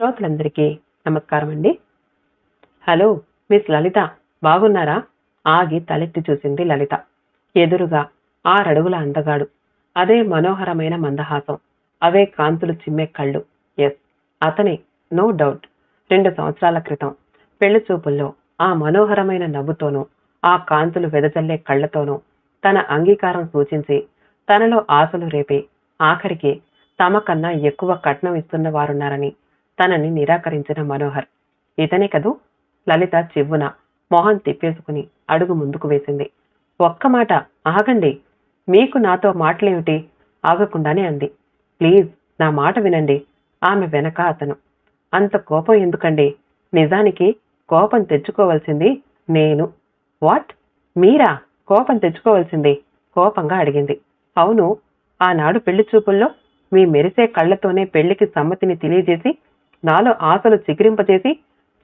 శ్రోతలందరికీ నమస్కారం అండి హలో మిస్ లలిత బాగున్నారా? ఆగి తలెత్తి చూసింది లలిత. ఎదురుగా ఆరడుగుల అందగాడు. అదే మనోహరమైన మందహాసం. అవే కాంతులు చిమ్మే కళ్ళు. ఎస్ అతనే నో డౌట్. రెండు సంవత్సరాల క్రితం పెళ్ళి చూపుల్లో ఆ మనోహరమైన నవ్వుతోనూ ఆ కాంతులు వెదజల్లే కళ్ళతోనూ తన అంగీకారం సూచించి తనలో ఆశలు రేపి ఆఖరికి తమ కన్నా ఎక్కువ కట్నం ఇస్తున్న వారున్నారని తనని నిరాకరించిన మనోహర్ ఇతనే కదూ? లలిత చివ్వున మొహం తిప్పేసుకుని అడుగు ముందుకు వేసింది. ఒక్క మాట ఆగండి. మీకు నాతో మాటలేమిటి? ఆగకుండానే అంది. ప్లీజ్ నా మాట వినండి. ఆమె వెనక అతను. అంత కోపం ఎందుకండి? నిజానికి కోపం తెచ్చుకోవలసింది నేను. వాట్? మీరా? కోపం తెచ్చుకోవలసింది? కోపంగా అడిగింది. అవును ఆనాడు పెళ్ళి చూపుల్లో మీ మెరిసే కళ్ళతోనే పెళ్ళికి సమ్మతిని తెలియజేసి నాలో ఆశలు చిగురింపచేసి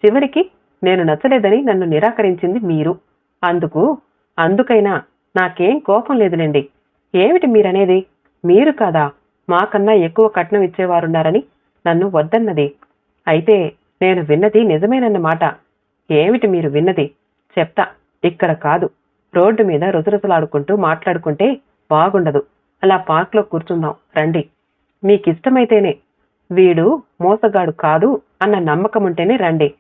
చివరికి నేను నచ్చలేదని నన్ను నిరాకరించింది మీరు. అందుకు అందుకైనా నాకేం కోపం లేదులేండి. ఏమిటి మీరనేది? మీరు కాదా మాకన్నా ఎక్కువ కట్నం ఇచ్చేవారున్నారని నన్ను వద్దన్నది. అయితే నేను విన్నది నిజమేనన్నమాట ఏమిటి మీరు విన్నది? చెప్తా. ఇక్కడ కాదు. రోడ్డు మీద రుసరుసలాడుకుంటూ మాట్లాడుకుంటే బాగుండదు. అలా పార్క్లో కూర్చుందాం. రండి. మీకిష్టమైతేనే వీడు మోసగాడు కాదు అన్న నమ్మకం ఉంటేనే రండి.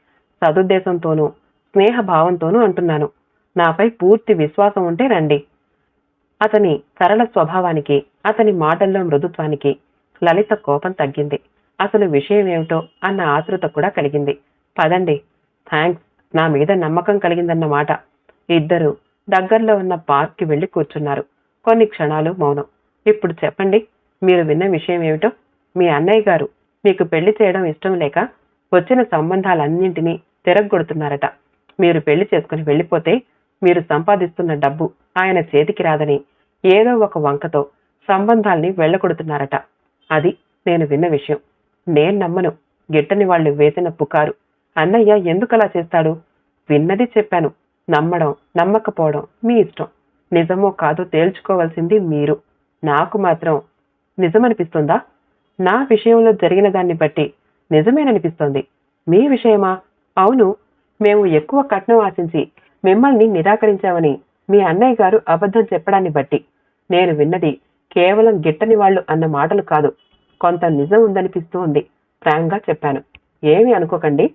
సదుద్దేశంతోనూ స్నేహభావంతోనూ అంటున్నాను. నాపై పూర్తి విశ్వాసం ఉంటే రండి. అతని సరళ స్వభావానికి అతని మాటల్లో మృదుత్వానికి లలిత కోపం తగ్గింది. అసలు విషయం ఏమిటో అన్న ఆతృత కూడా కలిగింది. పదండి. థ్యాంక్స్ నా మీద నమ్మకం కలిగిందన్న మాట ఇద్దరు దగ్గరలో ఉన్న పార్క్కి వెళ్ళి కూర్చున్నారు. కొన్ని క్షణాలు మౌనం. ఇప్పుడు చెప్పండి మీరు విన్న విషయం ఏమిటో మీ అన్నయ్య గారు మీకు పెళ్ళి చేయడం ఇష్టం లేక వచ్చిన సంబంధాలన్నింటినీ తిరగొడుతున్నారట మీరు పెళ్ళి చేసుకుని వెళ్ళిపోతే మీరు సంపాదిస్తున్న డబ్బు ఆయన చేతికి రాదని ఏదో ఒక వంకతో సంబంధాల్ని వెళ్ళగొడుతున్నారట. అది నేను విన్న విషయం. నేను నమ్మను. గిట్టని వాళ్ళు వేసిన పుకారు. అన్నయ్య ఎందుకలా చేస్తాడు? విన్నది చెప్పాను. నమ్మడం నమ్మకపోవడం మీ ఇష్టం. నిజమో కాదో తేల్చుకోవాల్సింది మీరు. నాకు మాత్రం నిజమనిపిస్తుందా? నా విషయంలో జరిగిన దాన్ని బట్టి నిజమేననిపిస్తోంది. మీ విషయమా? అవును. మేము ఎక్కువ కట్నం ఆశించి మిమ్మల్ని నిరాకరించామని మీ అన్నయ్య గారు అబద్ధం చెప్పడాన్ని బట్టి. నేను విన్నది కేవలం గిట్టని వాళ్ళు అన్న మాటలు కాదు. కొంత నిజం ఉందనిపిస్తూ ఉంది ఫ్రాంక్గా చెప్పాను. ఏమి అనుకోకండి.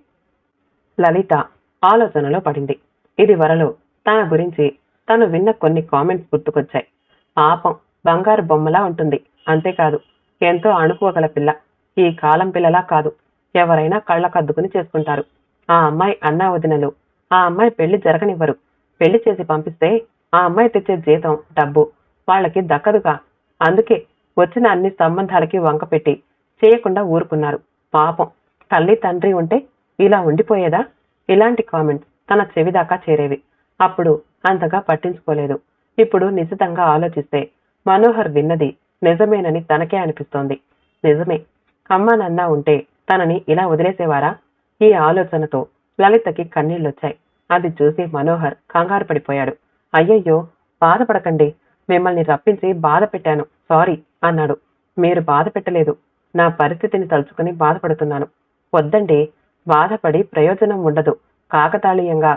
లలిత ఆలోచనలో పడింది. ఇది వరలో తన గురించి తను విన్న కొన్ని కామెంట్స్ గుర్తుకొచ్చాయి. పాపం బంగారు బొమ్మలా ఉంటుంది. అంతేకాదు ఎంతో అణుకువగల పిల్ల. ఈ కాలం పిల్లలా కాదు. ఎవరైనా కళ్ళకద్దుకుని చేసుకుంటారు. ఆ అమ్మాయి అన్నా వదినలు. ఆ అమ్మాయి పెళ్ళి జరగనివ్వరు. పెళ్ళి చేసి పంపిస్తే ఆ అమ్మాయి తెచ్చే జీతం డబ్బు వాళ్ళకి దక్కదుగా. అందుకే వచ్చిన అన్ని సంబంధాలకి వంకపెట్టి చేయకుండా ఊరుకున్నారు. పాపం. తల్లి తండ్రి ఉంటే ఇలా ఉండిపోయేదా? ఇలాంటి కామెంట్స్ తన చెవిదాకా చేరేవి. అప్పుడు అంతగా పట్టించుకోలేదు. ఇప్పుడు నిశితంగా ఆలోచిస్తే మనోహర్ విన్నది నిజమేనని తనకే అనిపిస్తోంది. నిజమే. అమ్మ నాన్న ఉంటే తనని ఇలా వదిలేసేవారా? ఈ ఆలోచనతో లలితకి కన్నీళ్ళొచ్చాయి. అది చూసి మనోహర్ కంగారు పడిపోయాడు. అయ్యయ్యో బాధపడకండి. మిమ్మల్ని రప్పించి బాధ పెట్టాను. సారీ అన్నాడు. మీరు బాధ పెట్టలేదు. నా పరిస్థితిని తలుచుకుని బాధపడుతున్నాను. వద్దండి. బాధపడి ప్రయోజనం ఉండదు. కాకతాళీయంగా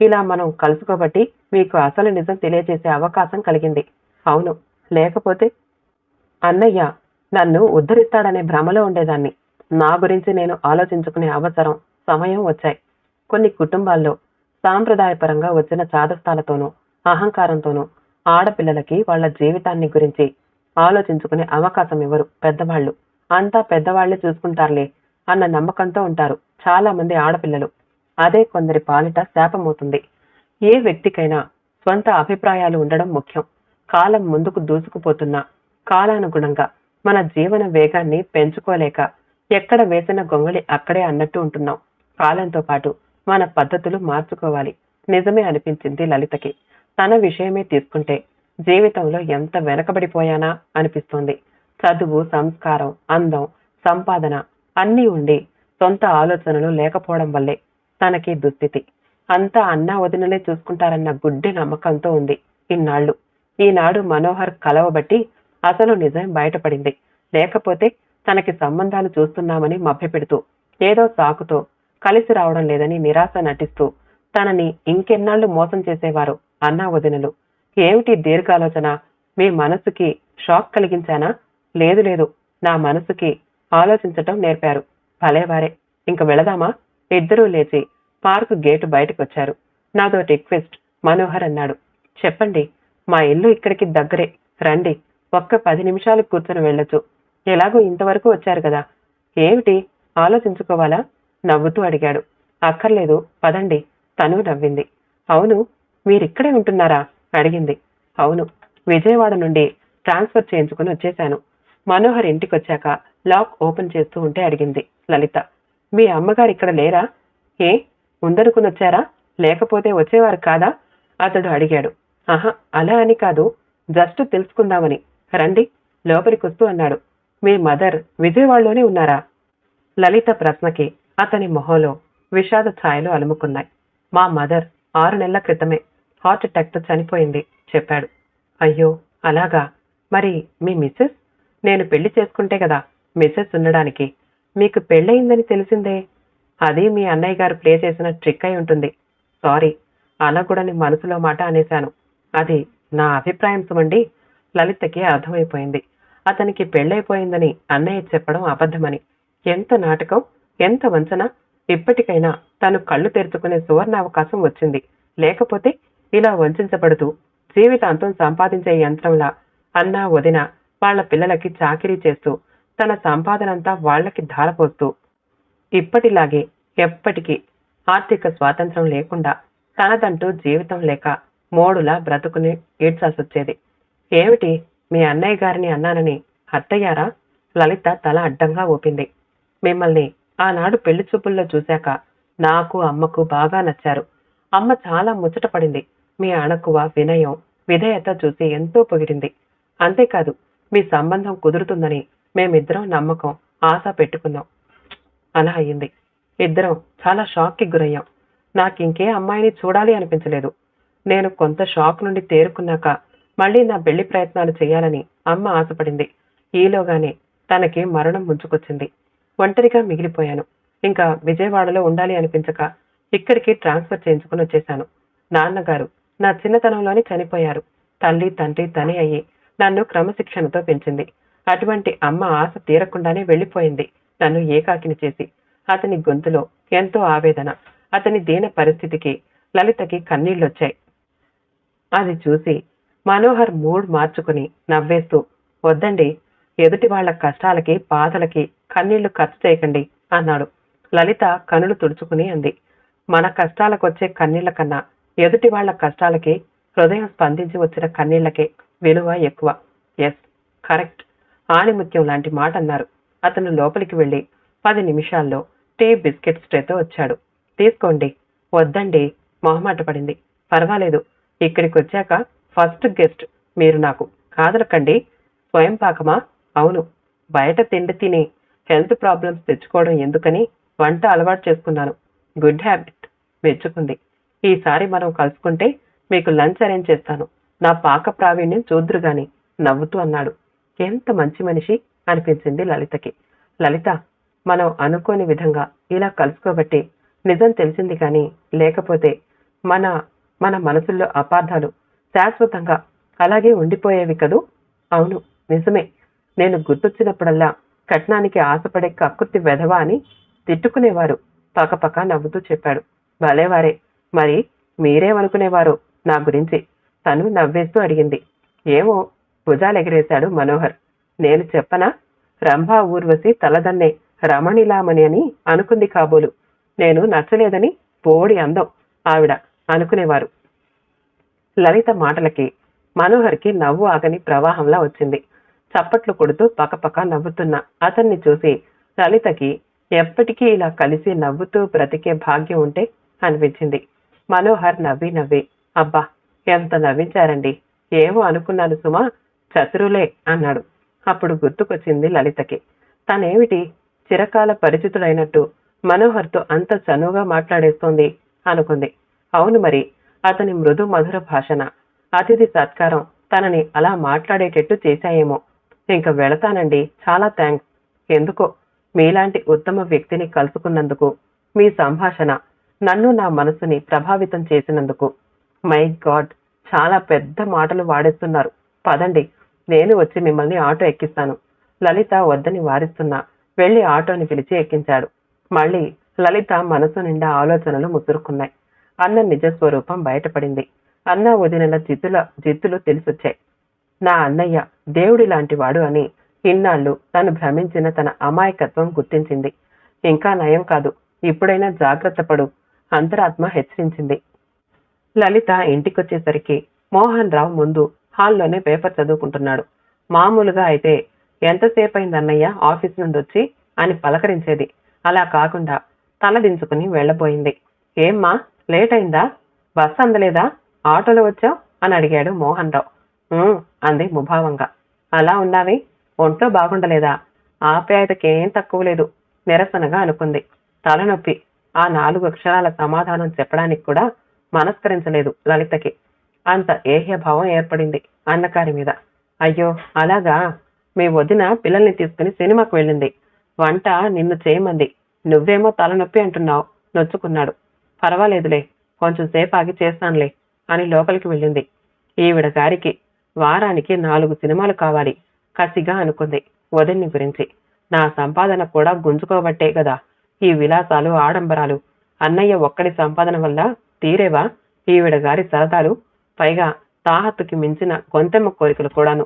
ఇలా మనం కలుసుకోబట్టి మీకు అసలు నిజం తెలియజేసే అవకాశం కలిగింది. అవును. లేకపోతే అన్నయ్య నన్ను ఉద్ధరిస్తాడనే భ్రమలో ఉండేదాన్ని. నా గురించి నేను ఆలోచించుకునే అవసరం సమయం వచ్చాయి. కొన్ని కుటుంబాల్లో సాంప్రదాయపరంగా వచ్చిన చాదస్తాలతోనూ అహంకారంతోనూ ఆడపిల్లలకి వాళ్ళ జీవితాన్ని గురించి ఆలోచించుకునే అవకాశం ఇవ్వరు పెద్దవాళ్ళు. అంతా పెద్దవాళ్ళే చూసుకుంటారులే అన్న నమ్మకంతో ఉంటారు చాలా మంది ఆడపిల్లలు. అదే కొందరి పాలిట శాపమవుతుంది. ఏ వ్యక్తికైనా స్వంత అభిప్రాయాలు ఉండడం ముఖ్యం. కాలం ముందుకు దూసుకుపోతున్నా కాలానుగుణంగా మన జీవన వేగాన్ని పెంచుకోలేక ఎక్కడ వేసిన గొంగళి అక్కడే అన్నట్టు ఉంటున్నాం. కాలంతో పాటు మన పద్ధతులు మార్చుకోవాలి. నిజమే అనిపించింది లలితకి. తన విషయమే తీసుకుంటే జీవితంలో ఎంత వెనకబడిపోయానా అనిపిస్తోంది. చదువు సంస్కారం అందం సంపాదన అన్నీ ఉండి సొంత ఆలోచనలు లేకపోవడం వల్లే తనకి దుస్థితి. అంతా అన్నా వదినలే చూసుకుంటారన్న గుడ్డి నమ్మకంతో ఉంది. ఇన్నాళ్ళు. ఈనాడు మనోహర్ కలవబట్టి అసలు నిజం బయటపడింది. లేకపోతే తనకి సంబంధాలు చూస్తున్నామని మభ్యపెడుతూ ఏదో సాకుతో కలిసి రావడం లేదని నిరాశ నటిస్తూ తనని ఇంకెన్నాళ్ళు మోసం చేసేవారు అన్నా వదినలు. ఏమిటి దీర్ఘాలోచన? మీ మనసుకి షాక్ కలిగించానా? లేదు లేదు నా మనసుకి ఆలోచించటం నేర్పారు. భలేవారే ఇంక వెళదామా? ఇద్దరూ లేచి పార్క్ గేటు బయటకొచ్చారు. నాదో రిక్వెస్ట్ మనోహర్ అన్నాడు. చెప్పండి మా ఇల్లు ఇక్కడికి దగ్గరే రండి. ఒక్క పది నిమిషాలు కూర్చొని వెళ్ళొచ్చు. ఎలాగో ఇంతవరకు వచ్చారు కదా. ఏమిటి? ఆలోచించుకోవాలా? నవ్వుతూ అడిగాడు. అక్కర్లేదు పదండి. తను నవ్వింది. అవును మీరిక్కడే ఉంటున్నారా? అడిగింది. అవును విజయవాడ నుండి ట్రాన్స్ఫర్ చేయించుకుని వచ్చేశాను. మనోహర్ ఇంటికొచ్చాక లాక్ ఓపెన్ చేస్తూ ఉంటే అడిగింది లలిత. మీ అమ్మగారు ఇక్కడ లేరా? ఏ? ఉందనుకుని వచ్చారా? లేకపోతే వచ్చేవారు కాదా? అతడు అడిగాడు. ఆహా అలా అని కాదు. జస్ట్ తెలుసుకుందామని. రండి లోపలికి వస్తూ అన్నాడు. మీ మదర్ విజయవాడలోనే ఉన్నారా? లలిత ప్రశ్నకి అతని మొహంలో విషాద ఛాయలు అలుముకున్నాయి. మా మదర్ ఆరు నెలల క్రితమే హార్ట్ అటాక్తో చనిపోయింది చెప్పాడు. అయ్యో అలాగా? మరి మీ మిస్సెస్? నేను పెళ్ళి చేసుకుంటే కదా మిస్సెస్ ఉండడానికి మీకు పెళ్ళయిందని తెలిసిందే? అది మీ అన్నయ్య గారు ప్లే చేసిన ట్రిక్ అయి ఉంటుంది. సారీ అనకూడని మనసులో మాట అనేశాను. అది నా అభిప్రాయం సుమండి. లలితకి అర్థమైపోయింది. అతనికి పెళ్ళైపోయిందని అన్నయ్య చెప్పడం అబద్ధమని. ఎంత నాటకం ఎంత వంచన. ఇప్పటికైనా తను కళ్ళు తెరుచుకునే సువర్ణ అవకాశం వచ్చింది. లేకపోతే ఇలా వంచబడుతూ జీవితాంతం సంపాదించే యంత్రంలా అన్నా వదిన వాళ్ళ పిల్లలకి చాకిరీ చేస్తూ తన సంపాదనంతా వాళ్ళకి ధారపోస్తూ. ఇప్పటిలాగే ఎప్పటికీ ఆర్థిక స్వాతంత్రం లేకుండా తనదంటూ జీవితం లేక మోడులా బ్రతుకుని ఏడ్చాల్సొచ్చేది. ఏమిటి? మీ అన్నయ్య గారిని అన్నానని అత్తయ్యారా? లలిత తల అడ్డంగా ఊపింది. మిమ్మల్ని ఆనాడు పెళ్ళి చూపుల్లో చూశాక నాకు అమ్మకు బాగా నచ్చారు. అమ్మ చాలా ముచ్చటపడింది మీ అణకువ వినయం విధేయత చూసి ఎంతో పొగిడింది. అంతేకాదు మీ సంబంధం కుదురుతుందని మేమిద్దరం నమ్మకం ఆశ పెట్టుకున్నాం. అలా అయింది. ఇద్దరం చాలా షాక్కి గురయ్యాం. నాకింకే అమ్మాయిని చూడాలి అనిపించలేదు. నేను కొంత షాక్ నుండి తేరుకున్నాక మళ్ళీ నా పెళ్ళి ప్రయత్నాలు చేయాలని అమ్మ ఆశపడింది. ఈలోగానే తనకి మరణం ముంచుకొచ్చింది. ఒంటరిగా మిగిలిపోయాను. ఇంకా విజయవాడలో ఉండాలి అనిపించక ఇక్కడికి ట్రాన్స్ఫర్ చేయించుకుని వచ్చేశాను. నాన్నగారు నా చిన్నతనంలోనే చనిపోయారు. తల్లి తండ్రి తనే అయ్యి నన్ను క్రమశిక్షణతో పెంచింది. అటువంటి అమ్మ ఆశ తీరకుండానే వెళ్ళిపోయింది నన్ను ఏకాకిని చేసి. అతని గొంతులో ఎంతో ఆవేదన అతని దీన పరిస్థితికి లలితకి కన్నీళ్ళొచ్చాయి. అది చూసి మనోహర్ మూడ్ మార్చుకుని నవ్వేస్తూ వద్దండి ఎదుటి వాళ్ళ కష్టాలకి బాధలకి కన్నీళ్ళు ఖర్చు చేయకండి అన్నాడు. లలిత కనులు తుడుచుకుని అంది. మన కష్టాలకొచ్చే కన్నీళ్ళ కన్నా ఎదుటి వాళ్ళ కష్టాలకి హృదయం స్పందించి వచ్చిన కన్నీళ్ళకే విలువ ఎక్కువ. ఎస్ కరెక్ట్ ఆణిముత్యం లాంటి మాట అన్నారు. అతను లోపలికి వెళ్ళి పది నిమిషాల్లో టీ బిస్కెట్స్ ట్రేతో వచ్చాడు. తీసుకోండి వద్దండి మొహమాట పడింది. పర్వాలేదు ఇక్కడికి వచ్చాక ఫస్ట్ గెస్ట్ మీరు నాకు. కాదనకండి స్వయం పాకమా? అవును. బయట తిండి తిని హెల్త్ ప్రాబ్లమ్స్ తెచ్చుకోవడం ఎందుకని వంట అలవాటు చేసుకున్నాను. Good habit. మెచ్చుకుంది. ఈసారి మనం కలుసుకుంటే మీకు లంచ్ అరేంజ్ చేస్తాను. నా పాక ప్రావీణ్యం చూద్దురు గాని నవ్వుతూ అన్నాడు. ఎంత మంచి మనిషి అనిపించింది లలితకి. లలిత మనం అనుకోని విధంగా ఇలా కలుసుకోబట్టి నిజం తెలిసింది కానీ లేకపోతే మన మన మనసుల్లో అపార్థాలు శాశ్వతంగా అలాగే ఉండిపోయేవి కదూ? అవును నిజమే. నేను గుర్తొచ్చినప్పుడల్లా కట్నానికి ఆశపడే కక్కుర్తి వెధవ అని తిట్టుకునేవారు. పకపక నవ్వుతూ చెప్పాడు. భలేవారే మరి మీరేమనుకునేవారు నా గురించి? తను నవ్వేస్తూ అడిగింది. ఏమో భుజాలెగిరేశాడు మనోహర్. నేను చెప్పనా? రంభా ఊర్వశి తలదన్నే రమణిలామణి అని అనుకుంది కాబోలు. నేను నచ్చలేదని పోడి అందం ఆవిడ అనుకునేవారు. లలిత మాటలకి మనోహర్కి నవ్వు ఆగని ప్రవాహంలా వచ్చింది. చప్పట్లు కొడుతూ పకపక నవ్వుతున్న అతన్ని చూసి లలితకి ఎప్పటికీ ఇలా కలిసి నవ్వుతూ బ్రతికే భాగ్యం ఉంటే అనిపించింది. మనోహర్ నవ్వి నవ్వి అబ్బా ఎంత నవ్వించారండి. ఏమో అనుకున్నాను సుమా చతురులే అన్నాడు. అప్పుడు గుర్తుకొచ్చింది లలితకి. తనేమిటి? చిరకాల పరిచితుడైనట్టు మనోహర్తో అంత చనువుగా మాట్లాడేస్తోంది అనుకుంది. అవును మరి అతని మృదు మధుర భాషణ అతిథి సత్కారం. తనని అలా మాట్లాడేటట్టు చేశాయేమో. ఇంక వెళతానండి. చాలా థ్యాంక్స్ ఎందుకో? మీలాంటి ఉత్తమ వ్యక్తిని కలుసుకున్నందుకు. మీ సంభాషణ. నన్ను నా మనసుని ప్రభావితం చేసినందుకు. My God! చాలా పెద్ద మాటలు వాడేస్తున్నారు. పదండి. నేను వచ్చి మిమ్మల్ని ఆటో ఎక్కిస్తాను. లలిత వద్దని వారిస్తున్నా. వెళ్ళి ఆటోని పిలిచి ఎక్కించాడు. మళ్ళీ లలిత మనసు నిండా ఆలోచనలు ముసురుకున్నాయి. అన్న నిజ స్వరూపం బయటపడింది. అన్న వదినల జిద్దుల జిత్తులు తెలిసొచ్చాయి. నా అన్నయ్య దేవుడి లాంటివాడు అని ఇన్నాళ్ళు తను భ్రమించిన తన అమాయకత్వం గుర్తించింది. ఇంకా నయం కాదు. ఇప్పుడైనా జాగ్రత్త పడు. అంతరాత్మ హెచ్చరించింది. లలిత ఇంటికొచ్చేసరికి మోహన్ రావు ముందు హాల్లోనే పేపర్ చదువుకుంటున్నాడు. మామూలుగా అయితే ఎంతసేపు అయింది అన్నయ్య ఆఫీస్ నుండి వచ్చి అని పలకరించేది. అలా కాకుండా తల దించుకుని వెళ్ళబోయింది. ఏమ్మా? లేట్ అయిందా బస్ అందలేదా? ఆటోలో వచ్చావు? అని అడిగాడు మోహన్ రావు అంది ముభావంగా. అలా ఉన్నావి? ఒంట్లో బాగుండలేదా? ఆప్యాయతకేం తక్కువ లేదు నిరసనగా అనుకుంది. తలనొప్పి. ఆ నాలుగు అక్షరాల సమాధానం చెప్పడానికి కూడా మనస్కరించలేదు లలితకి. అంత ఏహ్యభావం ఏర్పడింది అన్నకారి మీద. అయ్యో అలాగా? మీ వదిన పిల్లల్ని తీసుకుని సినిమాకు వెళ్ళింది. వంట నిన్ను చేయమంది. నువ్వేమో తలనొప్పి అంటున్నావు నొచ్చుకున్నాడు. పర్వాలేదులే కొంచెం సేపు ఆగి చేస్తానులే అని లోపలికి వెళ్ళింది. ఈవిడ గారికి వారానికి నాలుగు సినిమాలు కావాలి కసిగా అనుకుంది వదిన్ని గురించి. నా సంపాదన కూడా గుంజుకోబట్టే కదా ఈ విలాసాలు ఆడంబరాలు అన్నయ్య ఒక్కడి సంపాదన వల్ల తీరేవా? ఈవిడ గారి సరదాలు పైగా తాహత్తుకి మించిన గొంతెమ్మ కోరికలు కూడాను.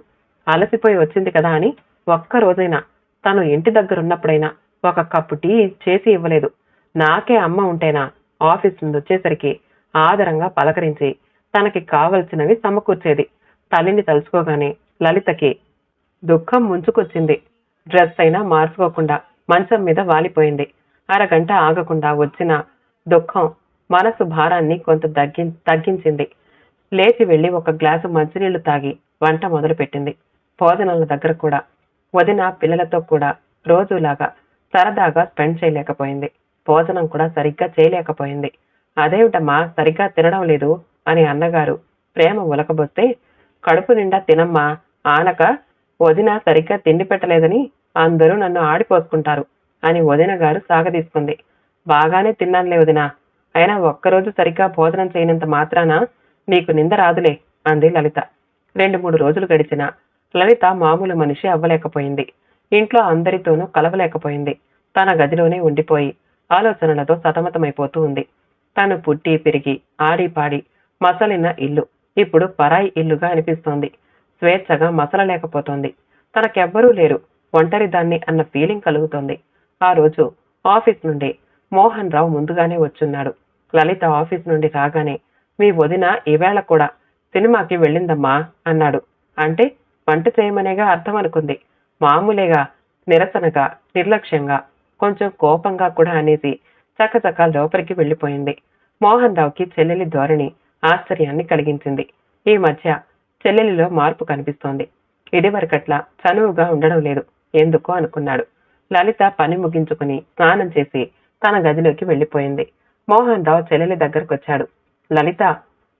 అలసిపోయి వచ్చింది కదా అని ఒక్క రోజైనా తను ఇంటి దగ్గరున్నప్పుడైనా ఒక కప్పు టీ చేసి ఇవ్వలేదు. నాకే అమ్మ ఉంటేనా ఆఫీస్ నుండి వచ్చేసరికి ఆదరంగా పలకరించి తనకి కావలసినవి సమకూర్చేది. తల్లిని తలుచుకోగానే లలితకి దుఃఖం ముంచుకొచ్చింది. డ్రెస్ అయినా మార్చుకోకుండా మంచం మీద వాలిపోయింది. అరగంట ఆగకుండా వచ్చిన దుఃఖం మనసు భారాన్ని కొంత తగ్గి తగ్గించింది. లేచి వెళ్ళి ఒక గ్లాసు మంచినీళ్ళు తాగి వంట మొదలుపెట్టింది. భోజనాల దగ్గర కూడా వదిన పిల్లలతో కూడా రోజులాగా సరదాగా స్పెండ్ చేయలేకపోయింది. భోజనం కూడా సరిగ్గా చేయలేకపోయింది. అదేమిటమ్మా సరిగ్గా తినడం లేదు అని అన్నగారు ప్రేమ ఉలకబోస్తే కడుపు నిండా తినమ్మా ఆనక వదిన సరిగ్గా తిండి పెట్టలేదని అందరూ నన్ను ఆడిపోసుకుంటారు అని వదిన గారు సాగదీసుకుంది. బాగానే తిన్నానులే వదిన అయినా ఒక్కరోజు సరిగ్గా భోజనం చేయనంత మాత్రాన నీకు నింద రాదులే అంది లలిత. రెండు మూడు రోజులు గడిచిన లలిత మామూలు మనిషి అవ్వలేకపోయింది. ఇంట్లో అందరితోనూ కలవలేకపోయింది. తన గదిలోనే ఉండిపోయి ఆలోచనలతో సతమతమైపోతూ ఉంది. తను పుట్టి పెరిగి ఆడి పాడి మసలిన ఇల్లు. ఇప్పుడు పరాయి ఇల్లుగా అనిపిస్తోంది. స్వేచ్ఛగా మసలలేకపోతోంది తనకెవ్వరూ లేరు. ఒంటరి దాన్ని అన్న ఫీలింగ్ కలుగుతోంది. ఆ రోజు ఆఫీస్ నుండి మోహన్ రావు ముందుగానే వచ్చున్నాడు. లలిత ఆఫీస్ నుండి రాగానే మీ వదిన ఈవేళ కూడా సినిమాకి వెళ్ళిందమ్మా అన్నాడు. అంటే వంట చేయమనేగా అర్థం అనుకుంది మామూలేగా నిరసనగా నిర్లక్ష్యంగా కొంచెం కోపంగా కూడా అనేసి చకచక లోపలికి వెళ్ళిపోయింది. మోహన్ రావుకి చెల్లెలి ధోరణి ఆశ్చర్యాన్ని కలిగించింది. ఈ మధ్య చెల్లెలిలో మార్పు కనిపిస్తోంది. ఇదివరకట్లా చనువుగా ఉండడం లేదు. ఎందుకో అనుకున్నాడు. లలిత పని ముగించుకుని స్నానం చేసి తన గదిలోకి వెళ్ళిపోయింది. మోహన్ రావు చెల్లెలి దగ్గరకొచ్చాడు. లలిత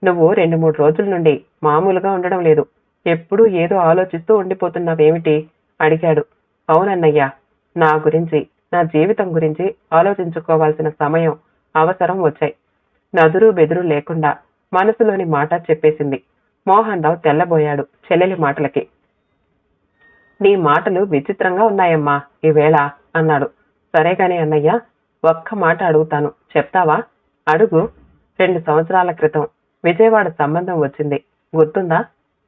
నువ్వు రెండు మూడు రోజుల నుండి మామూలుగా ఉండడం లేదు. ఎప్పుడూ ఏదో ఆలోచిస్తూ ఉండిపోతున్నావేమిటి? అడిగాడు. అవునన్నయ్యా నా గురించి నా జీవితం గురించి ఆలోచించుకోవాల్సిన సమయం అవసరం వచ్చాయి. నదురు బెదురు లేకుండా మనసులోని మాట చెప్పేసింది. మోహన్ రావు తెల్లబోయాడు చెల్లెలి మాటలకి. నీ మాటలు విచిత్రంగా ఉన్నాయమ్మా ఈవేళ అన్నాడు. సరేగాని అన్నయ్య ఒక్క మాట అడుగుతాను. చెప్తావా? అడుగు. రెండు సంవత్సరాల క్రితం విజయవాడ సంబంధం వచ్చింది. గుర్తుందా?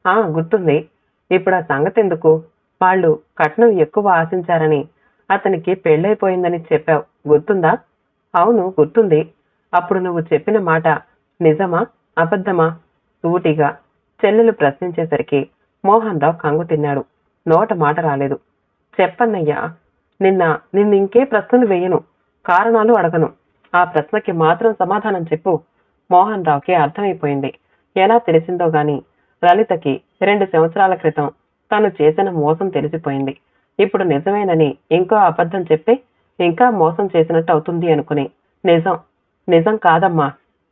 ఆ గుర్తుంది. ఇప్పుడు ఆ సంగతి ఎందుకు వాళ్ళు కట్నం ఎక్కువ ఆశించారని అతనికి పెళ్ళైపోయిందని చెప్పావు. గుర్తుందా? అవును గుర్తుంది. అప్పుడు నువ్వు చెప్పిన మాట నిజమా అబద్ధమా? సూటిగా చెల్లెలు ప్రశ్నించేసరికి మోహన్ రావు కంగు తిన్నాడు. నోట మాట రాలేదు. చెప్పన్నయ్యా నిన్న నిన్ను ఇంకే ప్రశ్నలు వేయను కారణాలు అడగను. ఆ ప్రశ్నకి మాత్రం సమాధానం చెప్పు. మోహన్ రావుకి అర్థమైపోయింది. ఎలా తెలిసిందో గాని లలితకి రెండు సంవత్సరాల క్రితం తను చేసిన మోసం తెలిసిపోయింది. ఇప్పుడు నిజమేనని ఇంకో అబద్ధం చెప్పి ఇంకా మోసం చేసినట్టు అవుతుంది అనుకుని నిజం నిజం కాదమ్మా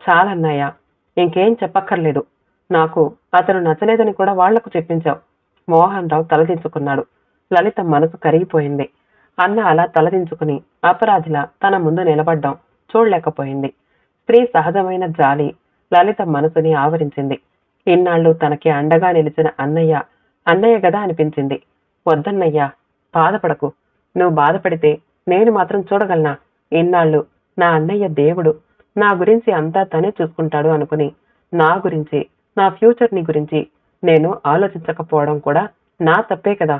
చాలన్నయ్య ఇంకేం చెప్పక్కర్లేదు. నాకు అతను నచ్చలేదని కూడా వాళ్ళకు చెప్పించావు. మోహన్ రావు తలదించుకున్నాడు. లలిత మనసు కరిగిపోయింది. అన్న అలా తలదించుకుని అపరాధిలా తన ముందు నిలబడ్డం చూడలేకపోయింది. స్త్రీ సహజమైన జాలి లలిత మనసుని ఆవరించింది. ఇన్నాళ్ళు తనకి అండగా నిలిచిన అన్నయ్య అన్నయ్య గదా అనిపించింది. వద్దన్నయ్యా బాధపడకు. నువ్వు బాధపడితే నేను మాత్రం చూడగలనా? ఇన్నాళ్ళు నా అన్నయ్య దేవుడు. నా గురించి అంతా తనే చూసుకుంటాడు అనుకుని నా గురించి నా ఫ్యూచర్ని గురించి నేను ఆలోచించకపోవడం కూడా నా తప్పే కదా.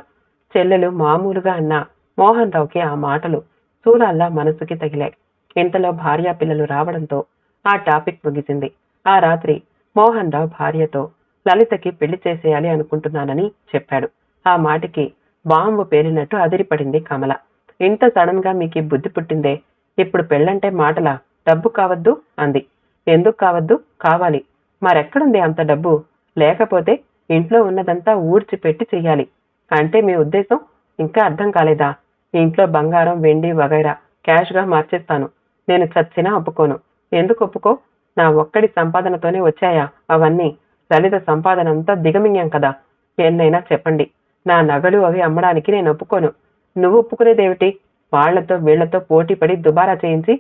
చెల్లెలు మామూలుగా అన్న మోహన్ రావుకి ఆ మాటలు చూలాల్లా మనసుకి తగిలాయి. ఇంతలో భార్యా పిల్లలు రావడంతో ఆ టాపిక్ ముగిసింది. ఆ రాత్రి మోహన్ రావు భార్యతో లలితకి పెళ్ళి చేసేయాలి అనుకుంటున్నానని చెప్పాడు. ఆ మాటికి బాంబు పేలినట్టు అదిరిపడింది కమల. ఇంత సడన్గా మీకు బుద్ధి పుట్టిందే? ఇప్పుడు పెళ్ళంటే మాటలా? డబ్బు కావద్దు? అంది. ఎందుకు కావద్దు? కావాలి. మరెక్కడుంది అంత డబ్బు? లేకపోతే ఇంట్లో ఉన్నదంతా ఊడ్చిపెట్టి చెయ్యాలి. అంటే మీ ఉద్దేశం? ఇంకా అర్థం కాలేదా? ఇంట్లో బంగారం వెండి వగైరా క్యాష్గా మార్చేస్తాను. నేను చచ్చినా ఒప్పుకోను. ఎందుకు ఒప్పుకో? నా ఒక్కడి సంపాదనతోనే వచ్చాయా అవన్నీ? లలిత సంపాదన అంతా దిగమింగాం కదా? ఎన్నైనా చెప్పండి. నా నగలు అవి అమ్మడానికి నేను ఒప్పుకోను. నువ్వు ఒప్పుకునేదేమిటి? వాళ్ళతో వీళ్ళతో పోటీ పడి దుబారా చేయించి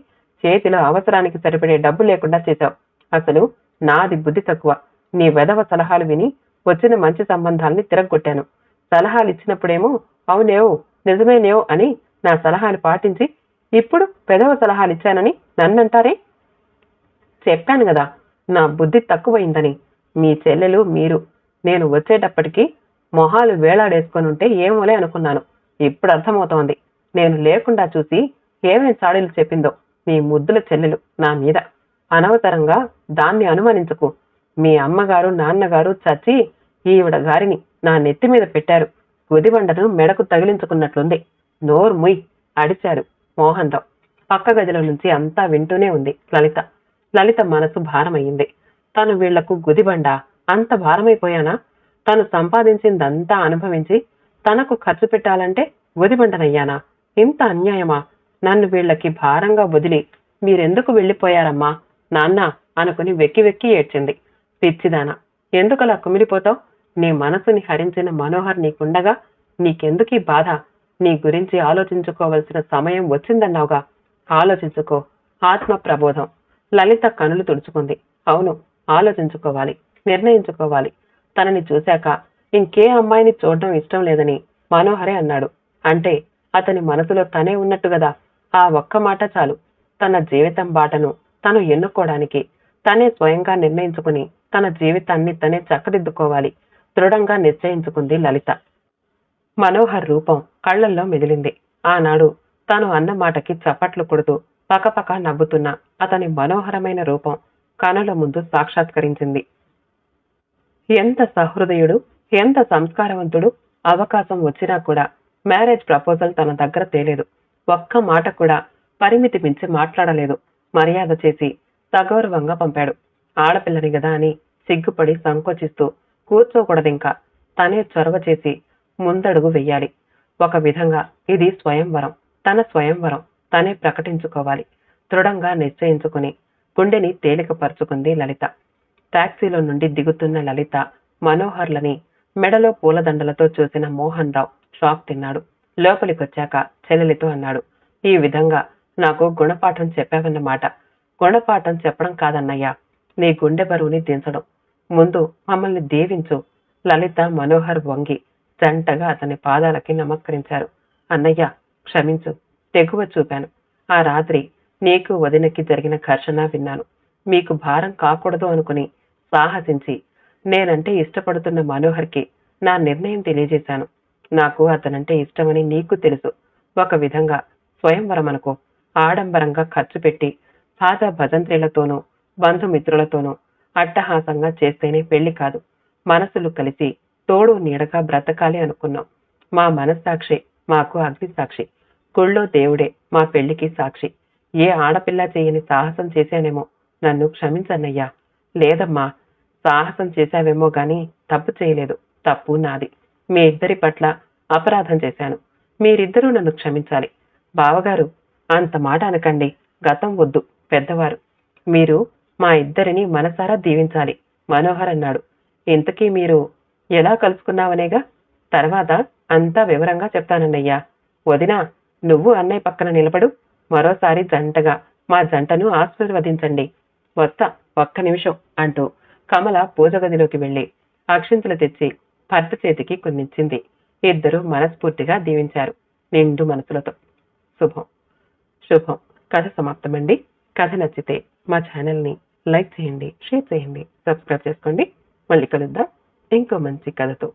చేతిలో అవసరానికి సరిపడే డబ్బు లేకుండా చేశావు. అసలు నాది బుద్ధి తక్కువ. నీ వెధవ సలహాలు విని వచ్చిన మంచి సంబంధాల్ని తిరగొట్టాను సలహాలు ఇచ్చినప్పుడేమో అవునేవు నిజమేనేవో అని నా సలహాలు పాటించి ఇప్పుడు పెదవ సలహాలు ఇచ్చానని నన్నంటారే? చెప్పాను కదా నా బుద్ధి తక్కువైందని. మీ చెల్లెలు మీరు నేను వచ్చేటప్పటికి మొహాలు వేలాడేసుకొని ఉంటే ఏమోలే అనుకున్నాను. ఇప్పుడు అర్థమవుతోంది. నేను లేకుండా చూసి ఏమేం సాడీలు చెప్పిందో మీ ముద్దుల చెల్లెలు నా మీద. అనవసరంగా దాన్ని అనుమానించకు. మీ అమ్మగారు నాన్నగారు చచ్చి ఈవిడ గారిని నా నెత్తి మీద పెట్టారు. గుదిబండను మెడకు తగిలించుకున్నట్లుంది. నోరు ముయ్ అడిచారు మోహన్ రావు పక్క గదిలో నుంచి అంతా వింటూనే ఉంది లలిత. లలిత మనసు భారమయ్యింది. తను వీళ్ళకు గుదిబండ? అంత భారమైపోయానా? తను సంపాదించిందంతా అనుభవించి తనకు ఖర్చు పెట్టాలంటే గుదిబండనయ్యానా ఇంత అన్యాయమా? నన్ను వీళ్ళకి భారంగా వదిలి మీరెందుకు వెళ్ళిపోయారమ్మా? నాన్న అనుకుని వెక్కి వెక్కి ఏడ్చింది. పిచ్చిదానా ఎందుకలా కుమిలిపోతావు? నీ మనసుని హరించిన మనోహర్ నీకుండగా నీకెందుకీ బాధ? నీ గురించి ఆలోచించుకోవలసిన సమయం వచ్చిందన్నావుగా. ఆలోచించుకో. ఆత్మ ప్రబోధం లలిత కనులు తుడుచుకుంది. అవును ఆలోచించుకోవాలి నిర్ణయించుకోవాలి. తనని చూశాక ఇంకే అమ్మాయిని చూడడం ఇష్టం లేదని మనోహరే అన్నాడు. అంటే అతని మనసులో తనే ఉన్నట్టు గదా? ఆ ఒక్క మాట చాలు. తన జీవితం బాటను తను ఎన్నుకోవడానికి తనే స్వయంగా నిర్ణయించుకుని తన జీవితాన్ని తనే చక్కదిద్దుకోవాలి. దృఢంగా నిశ్చయించుకుంది లలిత. మనోహర్ రూపం కళ్ళల్లో మెదిలింది. ఆనాడు తాను అన్న మాటకి చప్పట్లు కొడుతూ పకపక నవ్వుతున్న అతని మనోహరమైన రూపం కనుల ముందు సాక్షాత్కరించింది. ఎంత సహృదయుడు ఎంత సంస్కారవంతుడు అవకాశం వచ్చినా కూడా మ్యారేజ్ ప్రపోజల్ తన దగ్గర తేలేదు. ఒక్క మాట కూడా పరిమితి మించి మాట్లాడలేదు. మర్యాద చేసి సగౌరవంగా పంపాడు. ఆడపిల్లని గదా అని సిగ్గుపడి సంకోచిస్తూ కూర్చోకూడదింకా తనే చొరవ చేసి ముందడుగు వెయ్యాలి ఒక విధంగా ఇది స్వయంవరం తన స్వయంవరం తనే ప్రకటించుకోవాలి. దృఢంగా నిశ్చయించుకుని గుండెని తేలికపరుచుకుంది లలిత. టాక్సీలో నుండి దిగుతున్న లలిత మనోహర్లని మెడలో పూలదండలతో చూసిన మోహన్ రావు షాక్ తిన్నాడు. లోపలికొచ్చాక చెల్లెలితో అన్నాడు ఈ విధంగా నాకు గుణపాఠం చెప్పావన్నమాట. గుణపాఠం చెప్పడం కాదన్నయ్యా నీ గుండె బరువుని దించడం ముందు మమ్మల్ని దీవించు. లలిత మనోహర్ వంగి జంటగా అతని పాదాలకి నమస్కరించారు. అన్నయ్య క్షమించు తెగువ చూపాను. ఆ రాత్రి నీకు వదినకి జరిగిన ఘర్షణ విన్నాను. మీకు భారం కాకూడదు అనుకుని సాహసించి నేనంటే ఇష్టపడుతున్న మనోహర్కి నా నిర్ణయం తెలియజేశాను. నాకు అతనంటే ఇష్టమని నీకు తెలుసు. ఒక విధంగా స్వయంవరం అనుకో ఆడంబరంగా ఖర్చు పెట్టి పాత భజంత్రీలతోనూ బంధుమిత్రులతోనూ అట్టహాసంగా చేస్తేనే పెళ్ళి కాదు. మనసులు కలిసి తోడు నీడగా బ్రతకాలి అనుకున్నాం. మా మనస్సాక్షి మాకు అగ్ని సాక్షి గుళ్ళో దేవుడే మా పెళ్ళికి సాక్షి. ఏ ఆడపిల్ల చేయని సాహసం చేశానేమో నన్ను క్షమించన్నయ్యా. లేదమ్మా సాహసం చేశావేమో గాని తప్పు చేయలేదు. తప్పు నాది. మీ ఇద్దరి పట్ల అపరాధం చేశాను. మీరిద్దరూ నన్ను క్షమించాలి. బావగారు అంత మాట అనకండి. గతం వద్దు. పెద్దవారు మీరు మా ఇద్దరిని మనసారా దీవించాలి. మనోహర్ అన్నాడు. ఇంతకీ మీరు ఎలా కలుసుకున్నావనేగా? తర్వాత అంతా వివరంగా చెప్తానన్నయ్యా. వదినా నువ్వు అన్నయ్య పక్కన నిలబడు. మరోసారి జంటగా మా జంటను ఆశీర్వదించండి. వస్తా ఒక్క నిమిషం అంటూ కమల పూజగదిలోకి వెళ్ళి వెళ్ళి అక్షింతలు తెచ్చి భర్త చేతికి కొన్నిచ్చింది ఇద్దరు మనస్ఫూర్తిగా దీవించారు. నిండు మనసులతో. శుభం. శుభం. కథ సమాప్తమండి. కథ నచ్చితే మా ఛానల్ని లైక్ చేయండి షేర్ చేయండి సబ్స్క్రైబ్ చేసుకోండి. మళ్ళీ కలుద్దాం. ఇంకో మంచి కథతో.